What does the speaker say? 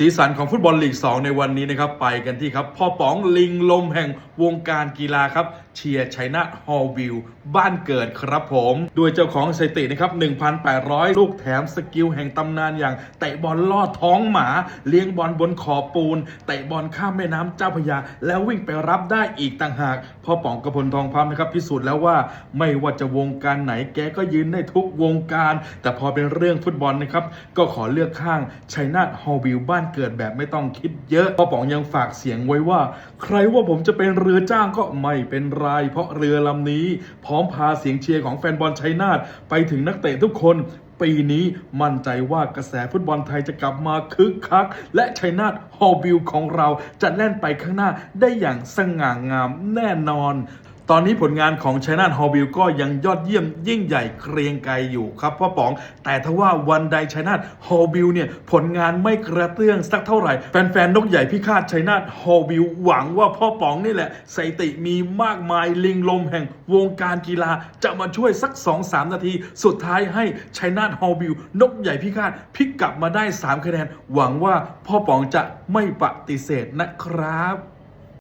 สีสันของฟุตบอลลีก 2 ในวันนี้นะครับ ไปกันที่ครับ พ่อป๋องลิงลมแห่งวงการกีฬาครับ เชียร์ชัยนาทฮอลวิว บ้านเกิดครับผม ด้วยเจ้าของสถิตินะครับ 1,800 ลูกแถมสกิลแห่งตำนานอย่างเตะบอลลอดท้องหมา เลี้ยงบอลบนขอบปูน เตะบอลข้ามแม่น้ำเจ้าพยา แล้ววิ่งไปรับได้อีกต่างหาก พ่อป๋องกระพลทองพัมนะครับพิสูจน์แล้วว่าไม่ว่าจะวงการไหนแกก็ยืนได้ทุกวงการ แต่พอเป็นเรื่องฟุตบอลนะครับก็ขอเลือกข้างชัยนาทฮอลวิวบ้านเกิดแบบไม่ต้องคิดเยอะพ่อป๋องยังฝากเสียงไว้ว่า ใครว่าผมจะเป็นเรือจ้างก็ไม่เป็นไร เพราะเรือลำนี้ พร้อมพาเสียงเชียร์ของแฟนบอลชัยนาทไปถึงนักเตะทุกคนปีนี้มั่นใจว่ากระแสฟุตบอลไทยจะกลับมาคึกคัก และชัยนาทฮอลวิวของเราจะแล่นไปข้างหน้าได้อย่างสง่างามแน่นอน ตอนนี้ผลงานของชนาทฮอลวิวก็ยังยอดเยี่ยมยิ่งใหญ่เกรียงไกรอยู่ครับพ่อป๋อง แต่ถ้าว่าวันใดชนาทฮอลวิวเนี่ยผลงานไม่กระเตื้องสักเท่าไหร่ แฟนๆนกใหญ่พิฆาตชนาทฮอลวิวหวังว่าพ่อป๋องนี่แหละสติมีมากมายลิงลมแห่งวงการกีฬาจะมาช่วยสัก 2-3 นาที สุดท้ายให้ชนาทฮอลวิวนกใหญ่พิฆาตพลิกกลับมาได้ 3 คะแนน หวังว่าพ่อป๋องจะไม่ปฏิเสธนะครับ